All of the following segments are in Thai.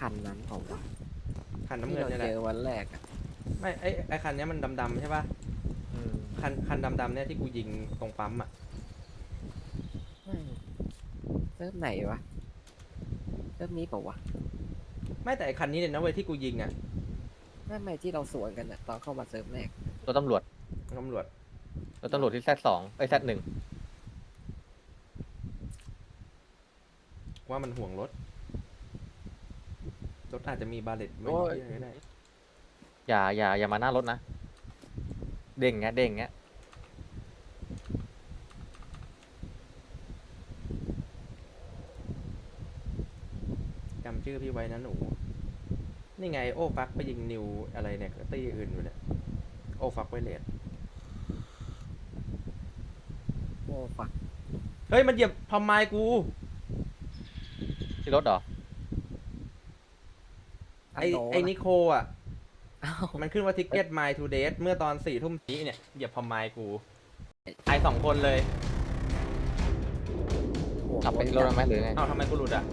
คันนั้นของวะคันน้ำที่เงินเราเนี่ยแหเจละอวันแรกอะไม่ไอไอคันเนี้ยมันดำๆใช่ป่ะอืมคันคันดำๆเนี่ยที่กูยิงตรงปั๊มอะไม่เซิร์ฟไหนวะเซิร์ฟนี้เปล่าวะไม่แต่ไอคันนี้เนี่ยนะเว้ยที่กูยิงอะไม่ไม่ที่เราสวนกันอะตอนเข้ามาเซิร์ฟแรกรถตำรวจตำรวจรถตำรวจที่แซดสองไอ้แซดหนึ่งว่ามันห่วงรถ รถอาจจะมีบาเลตไม่โอ้ยเยอะก็ได้อย่าอย่าอย่ามาหน้ารถนะ เด้งเงี้ยเด้งเงี้ยจำชื่อพี่ไว้นะหนู นี่ไงโอ้ฟักไปยิงนิวอะไรเนี่ยตีอื่นอยู่เนี่ย โอ้ฟักไวเลสโอ้ฝัก เฮ้ย มันเหยียบพอมไม้กู ที่รถเหรอ ไอโไอนิโคอะ อ้าวมันขึ้นว่าทิกเก็ตไม to date เมื่อตอนสี่ทุ่มนี้เนี่ย เหยียบพอมไม้กูตายสองคนเลยโอ้โหขับไปที่รถได้ไหมหรือไง เอ้าทำไมกูหลุดอะ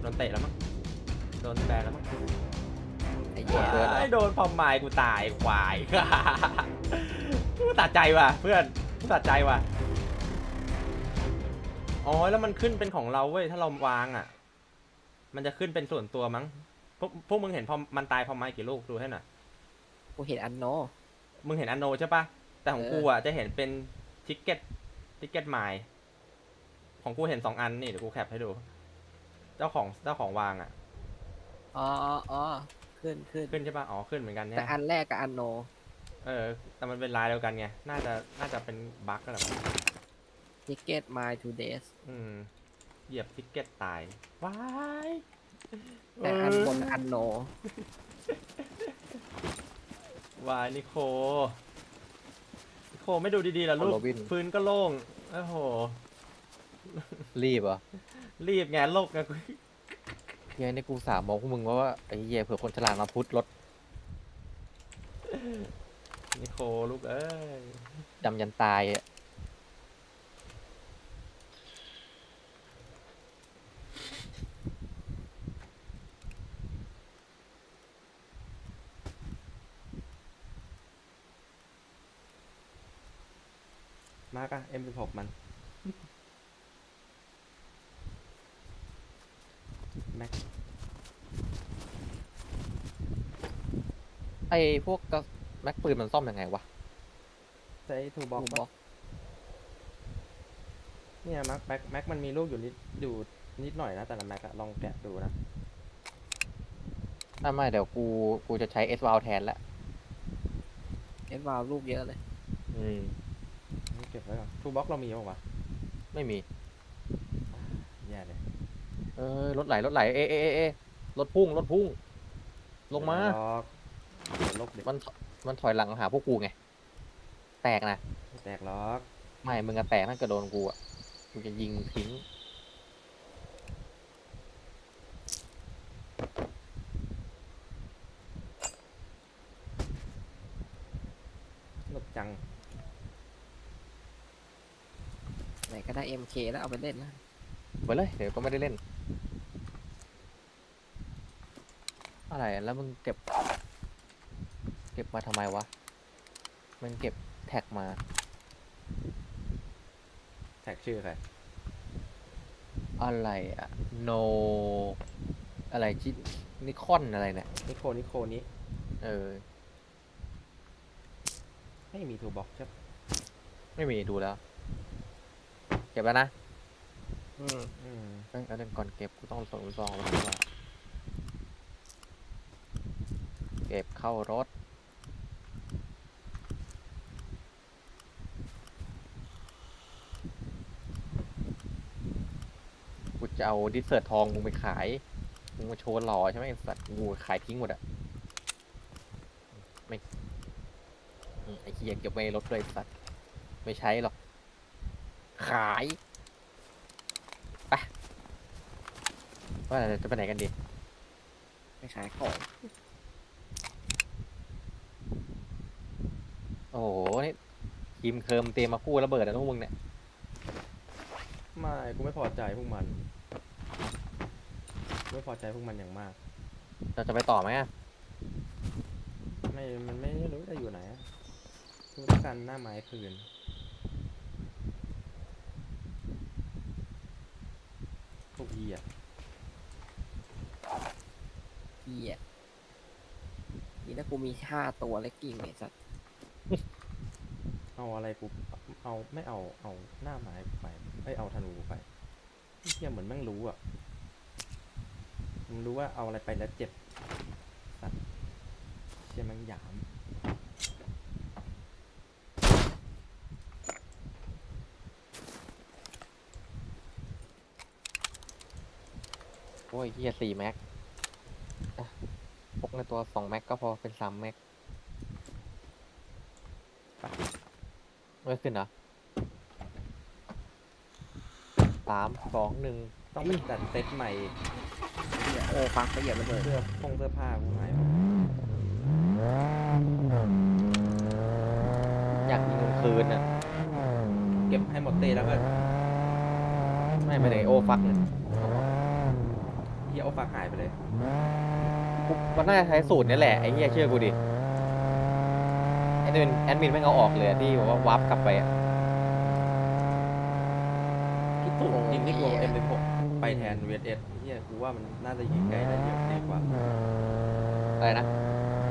โดนเตะแล้วมั้ง โดนแบนแล้วมั้งไอ้เหี้ยเออไอ้โดนพอมไม้กูตายควาย กูตัดใจว่ะ เพื่อนกูตัดใจว่ะ อ๋อ แล้วมันขึ้นเป็นของเราเว้ย ถ้าเราวางอะ มันจะขึ้นเป็นส่วนตัวมั้งพ วกพวกมึงเห็นพอมันตายพอมไม้กี่ลูกดูให้หน่อยกูเห็นอันโน มึงเห็นอันโนใช่ปะแต่ของเออ กูอะจะเห็นเป็นทิกเก็ตทิกเก็ตไมล์ของกูเห็นสองอันนี่เดี๋ยวกูแคปให้ดู เจ้าของเจ้าของวางอะ อ๋ออ๋ออ๋อขึ้นขึ้นขึ้นใช่ปะอ๋อขึ้นเหมือนกันเนี่แต่ยอันแรกกับอันโน เออแต่มันเป็นลายเดียวกันไงน่าจะน่าจะเป็นบั๊กก็แหละมั้ง ticket my two days อืมเหยียบทิกเก็ตตายว้าย แต่อันบนอันโนวายนิโค นิโคไม่ดูดีๆล่ะลูก โรบิน พื้นก็โล่ง โอ้โห รีบเหรอรีบไงโลกไงกูเฮียนี่กูสามมองพวกมึงว่าว่าไอ้เหี้ยเผื่อคนฉลาดมาพุทธรถนิโคลูกเอ้ย ดำยันตายอะากอะ M16 มัน แม็ก ไอ้พวกกระแม็กปืนมันซ่อมยังไงวะใช้ทูบ็อกทูบ็อกเนี่ยแม็กแม็กแม็กมันมีลูกอยู่นิดอยู่นิดหน่อยนะ แต่ละแม็กอะลองแกะดูนะ ถ้าไม่เดี๋ยวกูกูจะใช้เอสวาลแทนละ เอสวาลลูกเยอะเลย อืมนี่ เก็บไว้ก่อนทูบ็อกเรามีป่าวะไม่มี แย่เลยเออรถไหลรถไหลเอะเอะเอะเอะรถพุ่งรถพุ่ง ลงมาเดี๋ยวล็อกเดี๋ยวลบเด็กมันถมันถอยหลังมาหาพวกกูไง แตกนะ แตกล็อกไม่มึงอะแตกถ้าเกิดโดนกูอะกูจะยิงทิ้งหลบจัง ไหนก็ได้ MK แล้วเอาไปเล่นนะไปเลยเดี๋ยวก็ไม่ได้เล่น อะไรอะแล้วมึงเก็บ เก็บมาทำไมวะมึงเก็บแท็กมา แท็กชื่อใครอะไรอะ no อะไรจินิคอนอะไรเนี่ย นิโคนิโคนี้ เออ ไม่มีทูบ็อกใช่ปะไม่มีดูแล้ว เก็บแล้วนะอืมอืมเอ้ยเอาเล่นก่อนเก็บกูต้องส่งซองมาดีกว่าเก็บเข้ารถ กูจะเอาดิสเซอร์ทองมึงไปขาย มึงมาโชว์หล่อใช่ไหมไอ้สัตว์กูขายทิ้งหมดอะไม่อืมไอ้เหี้ยเก็บไว้ในรถเลยไอ้สัตว์ ไม่ใช้หรอกขาย ไปว่าแต่จะไปไหนกันดี ไปขายของ โอ้โห นี่ทีมเคิร์มเตรียมมาคู่ระเบิดนะพวกมึงเนี่ย ไม่ กูไม่พอใจพวกมัน ไม่พอใจพวกมันอย่างมาก เราจะไปต่อไหมอะไม่ มันไม่รู้จะอยู่ไหนอะดูด้วยกันหน้าไม้คืน วกอีอะเหี้ยนี่ถ้ากูมีห้าตัวเล็กกิ่งไอ้สัสเอาอะไรกูเอาไม่เอาเอาหน้าไม้กูไปเอ้ยเอาธนูกูไปเฮียเหมือนแม่งรู้อะมันรู้ว่าเอาอะไรไปแล้วเจ็บสัตว์เชี่ยแม่งหยาม โอ้ยเฮียสี่แม็กอะพกในตัวสองแม็กก็พอเป็นสามแม็กไม่ขึ้นเหรอสามสองหนึ่งต้องไปจัดเซตใหม่เหี้ยโอ้ฟักไปเหยียบระเบิดเสื้อพงเสื้อผ้ากูหายหมดอยากยิงกลางคืนอะ เก็บให้หมดเตะแล้วก็ ไม่ไปไหนโอฟักเนี่ย เฮียโอาฟักหายไปเลยกูมันน่าจะใช้สูตรนี้แหละไอ้เหี้ยเชื่อกูดิไอ้นี่เป็นแอดมินไม่งเอาออกเลยอะที่บอกว่าวาร์ปกลับไปอะคิดถูกจริงที่กูเอ็มหกไปแทนเวทเอสเฮียกูว่ามันน่าจะยิงไกลได้เยอะดีกว่า อะไรนะ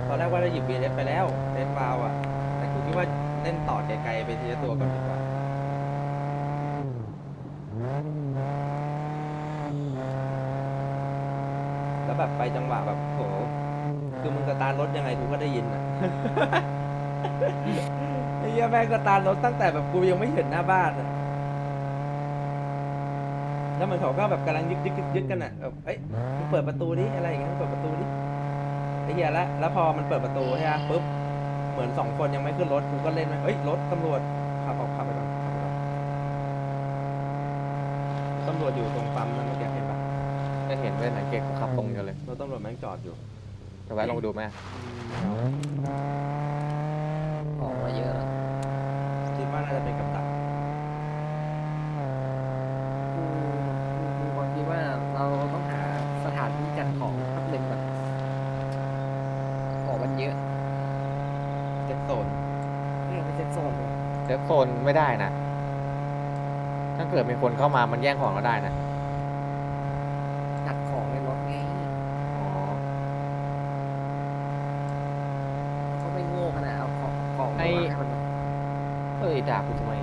ตอนแรกว่าจะหยิบเวทเอสไปแล้วเล่นวาวอะ แต่กูคิดว่าเล่นต่อไกลๆไปทีละตัวก่อนดีกว่า แล้วแบบไปจังหวะแบบโหคือมึงสตาร์ทรถยังไงกูก็ได้ยินอะไอ้เหี้ยแม่งสตาร์ทรถตั้งแต่แบบกูยังไม่เห็นหน้าบ้านอะแล้วมือนเขาก็แบบกำลังยึกยึกยึกยึกกันอะแบบเอ้ยมึงเปิดประตูดิอะไรอย่างเงี้ยมึงเปิดประตูดิไอ้เหี้ยละแล้วพอมันเปิดประตูใช่ไหมปุ๊บเหมือนสองคนยังไม่ขึ้นรถกูก็เล่นไปเอ้ยรถตำรวจขับออกขับไปก่อนขับไปก่อนตำรวจอยู่ตรงปั๊มนั่น เมื่อกี้เห็นปะได้เห็นด้วยสังเกตกูขับตรงอยู่เลยรถตำรวจแม่งจอดอยู่จะแวะลงไปดูไหมออกมาเยอะแล้วคิดว่าน่าจะเป็นกับดักกูกูกูความคิดว่าเราต้องหาสถานที่กันของแป๊บหนึ่งก่อนของมันเยอะเจ็ดโซนเรื่องไม่ใช่โซนเลยเซฟโซนไม่ได้นะ ถ้าเกิดมีคนเข้ามามันแย่งของเราได้นะ จัดของในรถไง อ๋อ เขาไม่โง่ขนาดเอาของของมา ไอ้ วางให้มัน เฮ้ยด่ากูทำไม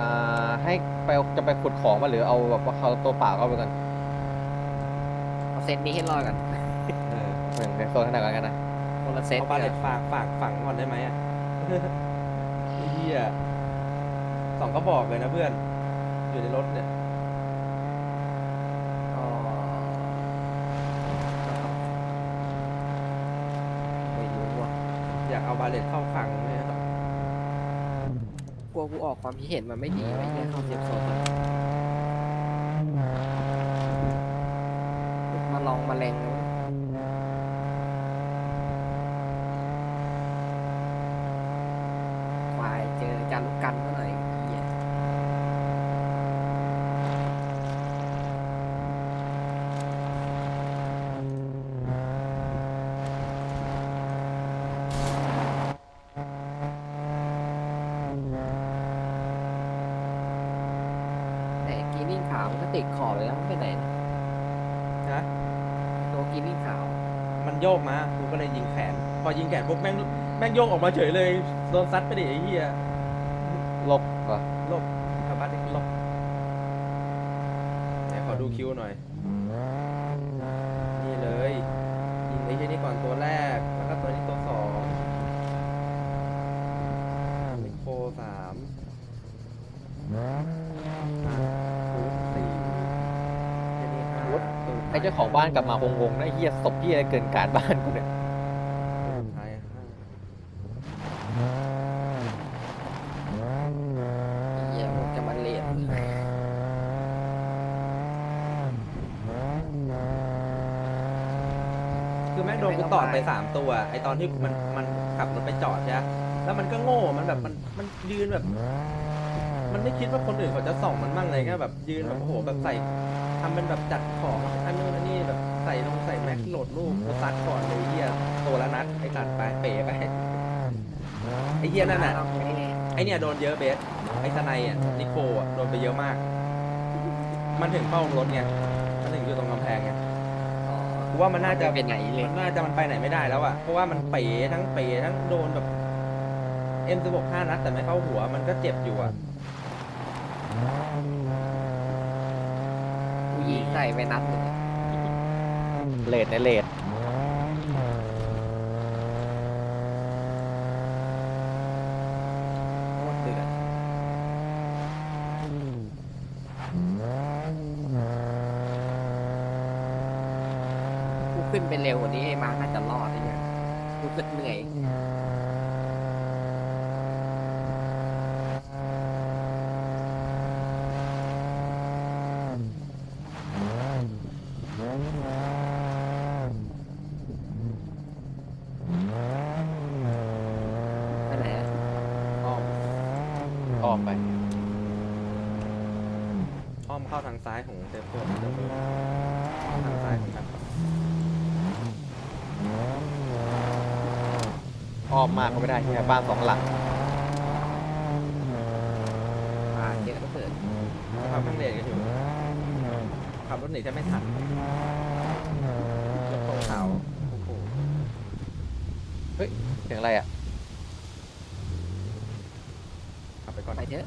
อ่า ให้ไปจะไปขุดของมาหรือเอาแบบว่าเขาตัวเปล่าเข้าไปก่อนเอาเซตนี้ให้รอดกันเออเหมือนในโซนขนาดกันนะคนละเซตเอาบาเลเดี๋ตยวฝากฝากฝังก่อนได้ไหมอะ ไอ้เหี้ยสองก็บอกเลยนะเพื่อน อยู่ในรถเนี่ย อ๋อไม่รู้ว่ะอยากเอาบาเลตเข้าฝังเนี่ยก ลัวกูออกความคิดเห็นมันไม่ดีไม่ได้เข้าเซฟโซนมาลองมาแรงนะควายเจอจานลูกกันเมื่อไหร่เหี้ย แต่กีนิ่งขาว มันก็ติดขอบเลยแล้วมันไปไหนนะนะตัวกีนิ่งขาวมันโยกมากูก็เลยยิงแขน พอยิงแขนปุ๊บแม่งแม่งโยกออกมาเฉยเลย โดนซัดไปดิไอ้เหี้ยลบเหรอลบชาวบ้านเด็กลบไหนขอดูคิวหน่อย นี่เลยยิงไอ้ที่นี่ก่อนตัวแรกแล้วก็ตัวนี้ตัวสองนิโคสามอะคูณสี่เจนี่ห้าตัวสุดท้ย ไอ้ เจ้าของบ้านกลับมาคงงงนะไอ้เฮียศพเฮียอะไรเกินการบ้านกูเนี่ยตัวสุดท้ายห้าเหี้ยมันจะมาเลนคือแม่งโดนกูต่อไปสามตัว ไอตอนที่มันมันขับรถไปจอดใช่ไหมแล้วมันก็โง่ มันแบบมันมันยืนแบบ มันไม่คิดว่าคนอื่นเขาจะส่องมันบ้างเลยแค่แบบยืนแบบโอ้โหแบบใส่ ทำเป็นแบบจัดของอันนู้นอันนี้แบบใส่ลงใส่แม็กโหลดรูปกูตัดก่อนเลยเฮียตัวละนัดไอ้ตัดไปเป๋ไปไอ้เฮียนั่นน่ะเราไม่ไอ้เนี่ยโดนเยอะเบสไอ้สไนอะนิโคอะโดนไปเยอะมาก มันถึงเป้ารถไงมันถึงอยู่ตรงกำแพงไงอ๋อกูว่ามันน่าจะไม่เป็นไหนเลยมันน่าจะมันไปไหนไม่ได้แล้วอะเพราะว่ามันเป๋ทั้งเป๋ทั้งโดนแบบเอ็มจะบอกห้านัดแต่ไม่เข้าหัวมันก็เจ็บอยู่อะ ผู้หญิงใส่ไปนัดหนึ่งอะเลดในเลดโคตรเดือดกูขึ้นไปเร็วกว่านี้ไอ้มาร์คน่าจะรอดไอ้เนี่ยรู้สึกเหนื่อย ไปไหนอะ อ้อม อ้อมไป อ้อมเข้าทางซ้ายของเซฟโซนเซฟโซนอ้อมทางซ้ายของกันอ้อมมากก็ไม่ได้แค่บ้านสองหลังอ่าเจ๊ก็เกิดขับข้างเลนกันอยู่ขับรถหนีจะไม่ทันรถตกเขาโอ้โหเสียงอะไรอะ ขับไปก่อน ไป เถอะ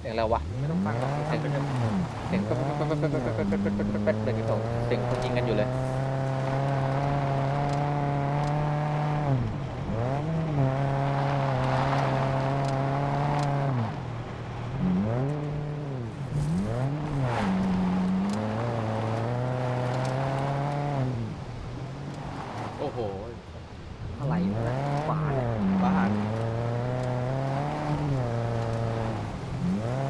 เสียงอะไรวะไม่ต้องฟังหรอกขับไปเถอะเสียงแป๊บแป๊บแป๊บแป๊บแป๊บแป๊บแป๊บแป๊บแป๊บแป๊บเลยที่สองเสียงคนยิงกันอยู่เลยโอ้โห อะไรวะนะขวาเนี่ย บ้าน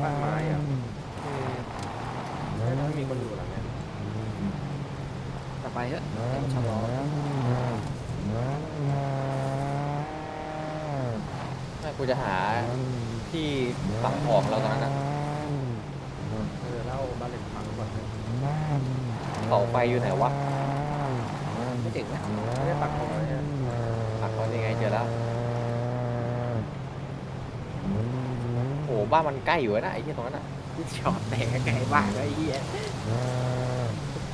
บ้านไม้อะอืมไม่มีคนอยู่หลังเนี้ย จะไปเถอะเดี๋ยว ชะลอไม่กูจะหาที่ฝังของเราตอนนั้นนะเออเล่าบ้านเล็กฟังก่อนเลยเสาไฟอยู่ไหนวะ ไม่ถึงนะไม่ได้ปักของเลยปักเขายังไงเจอแล้วโอ้บ้านมันใกล้อยู่นะไอ้ที่ตรงนั้นอะจอดแตกไกลบ้านไอ้เหี้ย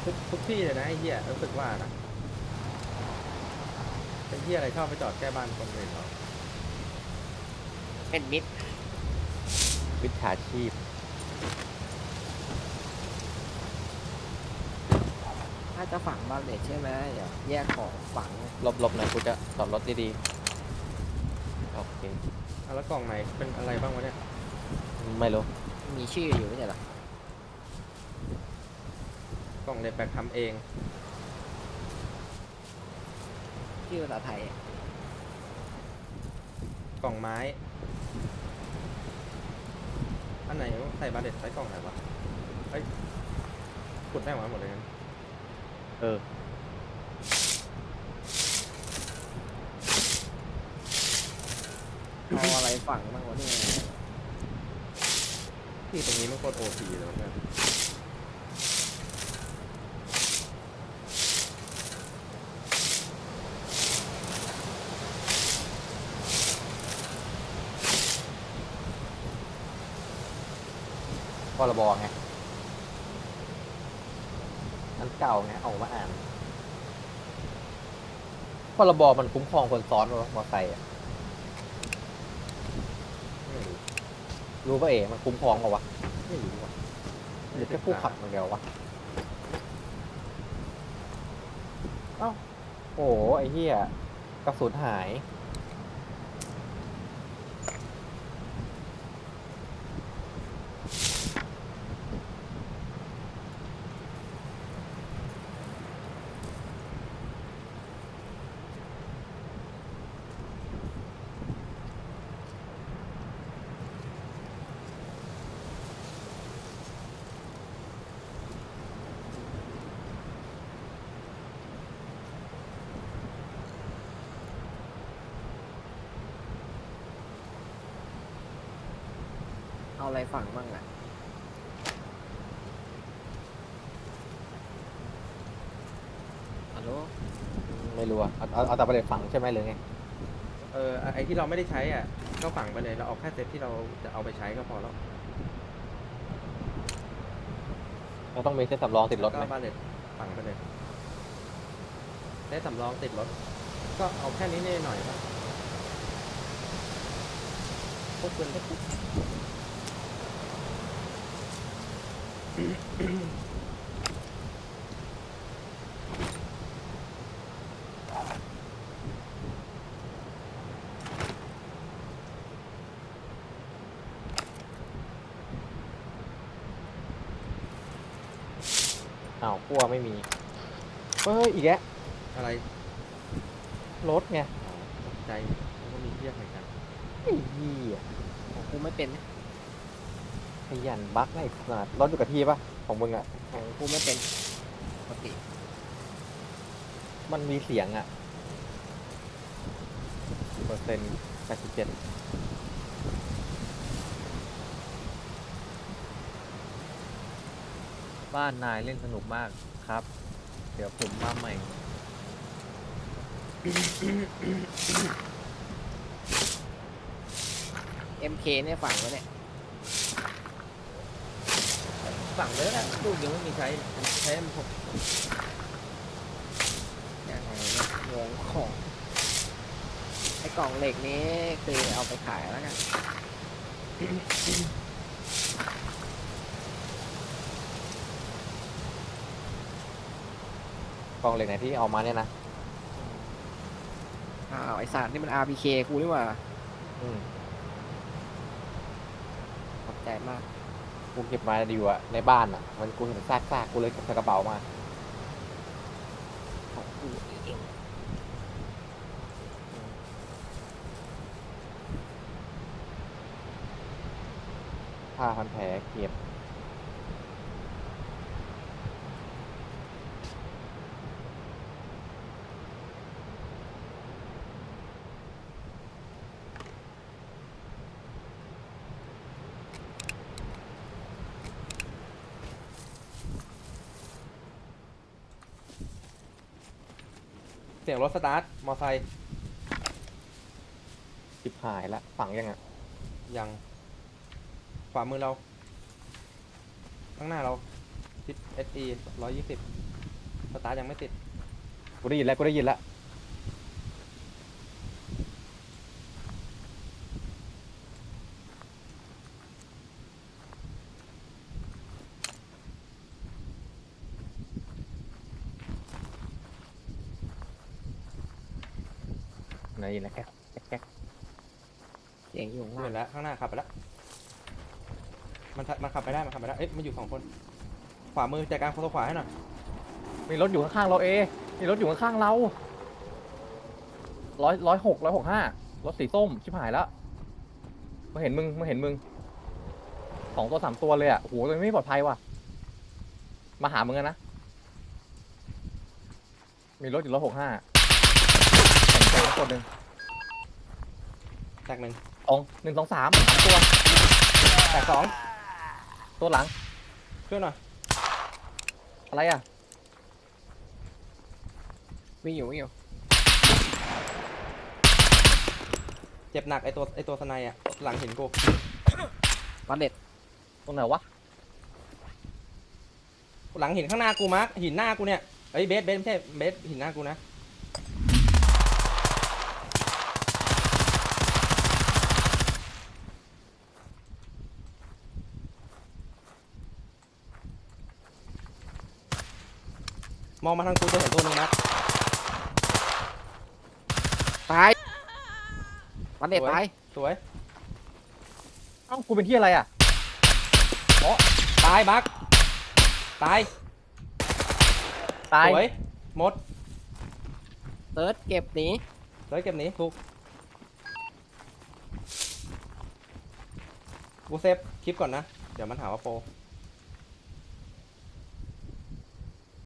ทุกทุกที่เลยนะไอ้เหี้ยรู้สึกว่านะไอ้เหี้ยอะไรชอบไปจอดแก้บ้านคนอื่นเขาเป็นมิดวิชาชีพ ถ้าจะฝังบ้านเลทใช่ไหมเดี๋ยวแยกของฝังลบๆหน่อยกูจะจอดรถดีๆ โอเค อะแล้วกล่องไหนเป็นอะไรบ้างวะเนี่ย ไม่รู้ มีชื่ออยู่ไม่ใช่เหรอ กล่องเล็บแบกทำเอง ชื่อภาษาไทยอะกล่องไม้ อันไหนใส่บาเด็ดใส่กล่องไหนวะเฮ้ยขุดได้มาหมดเลยงั้นเออ เอาอะไรฝังบ้างวะเนี่ย ที่ตรงนี้มันโคตรโอพีเลยวะเนี่ย พรบไงอันเก่าไงเอามาอ่านพรบมันคุ้มครองคนซ้อนวะมอไซค์อะไม่รู้รู้ป่ะเอ๋มันคุ้มครองเปล่าวะไม่รู้ว่ะหรือแค่ผู้ขับอย่าเดียววะเอ้าโอ้โหไอ้เหี้ยกระสุนหาย อะไรฝังบ้างอะฮัลโหลไม่รู้อะเอาเอาเอาแต่ประเด็นฝังใช่ไหมหรือไงเออไอที่เราไม่ได้ใช้อะก็ฝังไปเลยเราเอาแค่เซตที่เราจะเอาไปใช้ก็พอแล้วเราต้องมีเส้นสำรองติดรถก็ไหมบาเลตฝังไปเลยได้สำรองติดรถ ก็เอาแค่นี้นิดหน่อยครับพวกปืนเล็ก อ้าวพั่วไม่มีเฮ้ยอีกแล้วอะไรรถไงตกใจแล้วก็มีเทียบเหมือนกันไอ้เหี้ยของกูไม่เป็นนะ ขยันบักไอ้ขนาดรถอยู่กับที่ปะของมึงอะของกูไม่เป็นปกติมันมีเสียงอะเปอร์เซ็นต์แปดสิบเจ็ดบ้านนายเล่นสนุกมากครับ เดี๋ยวผมมาใหม่เอ็มเคเนี่ยฝังไว้เนี่ย ฝังเลยแหละลูกยังไม่มีใช้ใช้มันหกยังไงเนี่ยงงของไอ้กล่องเหล็กนี้คือเอาไปขายแล้วกันกล่องเหล็กไหนที่เอามาเนี่ยนะอ้าวไอ้สารนี่มัน RPK กูนี่หว่าอืมขอบใจมาก กูเก็บมาอยู่อะในบ้านอะมันกูเห็นซากซากๆกูเลยเก็บใส่กระเป๋ามาของกูเองผ้าพันแผลเก็บ สียงรถสตาร์ท มอไซค์ชิบหายละฝังยังอะยังขวามือเรา ข้างหน้าเราทิศ SE ร้อยยี่สิบสตาร์ทยังไม่ติด กูได้ยินแล้วกูได้ยินแล้ว ไหนยินแล้วแก๊กแก๊กแก๊กเสียงอยู่ข้างเห็ล่างนแล้วข้างหน้าขับไปแล้ว มันขับมันขับไปได้ มันขับไปได้ เอ๊ะ มันอยู่สองคน ขวามือจัดการคนตัวขวาให้หน่อย มีรถอยู่ข้างๆเราเอมีรถอยู่ข้างๆเราร้อยร้อยหกร้อยหกห้ารถสีส้มชิบหายแล้วมาเห็นมึงมาเห็นมึงสองตัวสามตัวเลยอะโอ้โหตัวนี้ไม่ปลอดภัยว่ะ มาหามึงกันนะ มีรถอยู่ร้อยหกห้า แข่งใจคนหนึ่งแตกหนึ่งสองหนึ่งสองสามสามตัว แตกสองตัวหลัง ช่วยหน่อย อะไรอะ วิ่งอยู่วิ่งอยู่ เจ็บหนักไอตัวไอตัวสไนอะ หลังเห็นกูบัลเลตตรงไหนวะ หลังเห็นข้างหน้ากูมาร์คหินหน้ากูเนี่ยเอ้ยเบสเบสไม่ใช่เบสหินหน้ากูนะ มองมาทางกูจะเห็นตัวหนึงนะตายบัลเลตสวยตายสวยเอ้ากูเป็นที่อะไรอะตายบักตายตายสวยหมดเติร์ดเก็บหนีเลยเก็บหนี้ถูกกูเซฟคลิปก่อนนะ เดี๋ยวมันหาว่าโปร